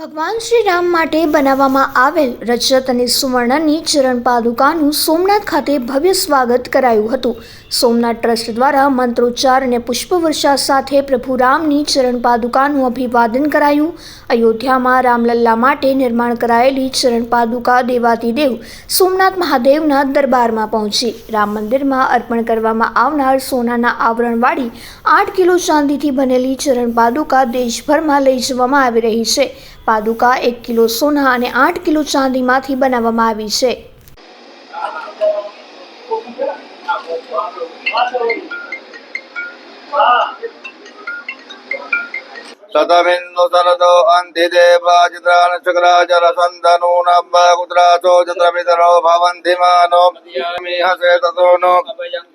ભગવાન શ્રી રામ માટે બનાવવામાં આવેલ રજત અને સુવર્ણની ચરણ પાદુકાનું સોમનાથ ખાતે ભવ્ય સ્વાગત કરાયું હતું. સોમનાથ ટ્રસ્ટ દ્વારા મંત્રોચ્ચાર અને પુષ્પવર્ષા સાથે પ્રભુ રામની ચરણ પાદુકાનું અભિવાદન કરાયું. અયોધ્યામાં રામલલ્લા માટે નિર્માણ કરાયેલી ચરણ પાદુકા દેવાતિદેવ સોમનાથ મહાદેવના દરબારમાં પહોંચી. રામ મંદિરમાં અર્પણ કરવામાં આવનાર સોનાના આવરણવાળી આઠ કિલો ચાંદીથી બનેલી ચરણ પાદુકા દેશભરમાં લઈ જવામાં આવી રહી છે. પાદુકા એક કિલો સોના અને આઠ કિલો ચાંદીમાંથી બનાવવામાં આવી છે शतमिन्दु सरदो अन्तिदेवाजित्रान् शुक्राचरसन्दनूनं कुत्रासो चत्रपितरो भवन्ति मानो मिहसे ततो नो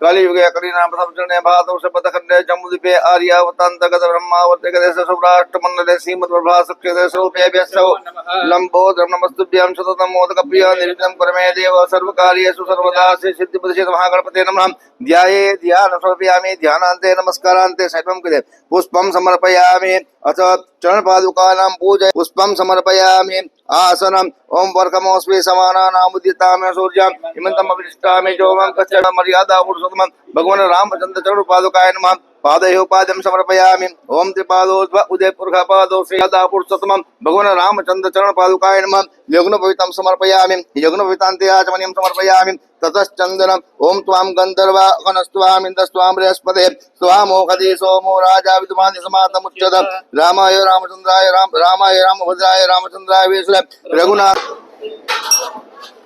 कलियुगे कलीनाम संचरणे भातौ शपथखण्डे जम्बुद्वीपे आर्यावतान्तगत ब्रह्मावर्ते गदेश सौराष्ट्रमण्डले श्रीमद्प्रभासक्षते स्वरूपेभ्यस्तौ लम्बोदरं नमस्तुभ्यां सततं मोदकप्रिय निर्विघ्नं परमे देव सर्वकार्येषु सर्वदा श्री सिद्धिप्रतिषेध महागणपते नमः। ध्याये ध्यान समर्पयामि ध्यानान्ते नमस्कारान्ते सर्वं कृते। पुष्पं समर्पयामि। अथ चरणपादुकानां पूजय। पुष्पं समर्पयामि। आसनम्। समानानामुदिता में सूर्यम। हिमंतम अभिष्टा में जोगम कश्चन मर्यादा पुरुषोत्तम भगवान रामचंद्र चरण पादुकाय नमः। पादयोपाद्यं समर्पयामि। ॐ त्रिपादोद्भ उदयपुरखपादो श्रीयदा पुरुषोत्तमं भगवान् रामचन्द्र चरणपादुकाय नमः। यज्ञोपवितं समर्पयामि। यज्ञोपवितान्ते आचमनीयं समर्पयामि। ततश्चन्दनम् ॐ त्वां गन्धर्वा गणस्त्वामिन्दस्त्वां बृहस्पते। स्वामोहदे सोमो राजा विद्वान् समातमुच्यत रामाय रामचन्द्राय राम रामाय रामभद्राय रामचन्द्राय वेसुर रघुनाथ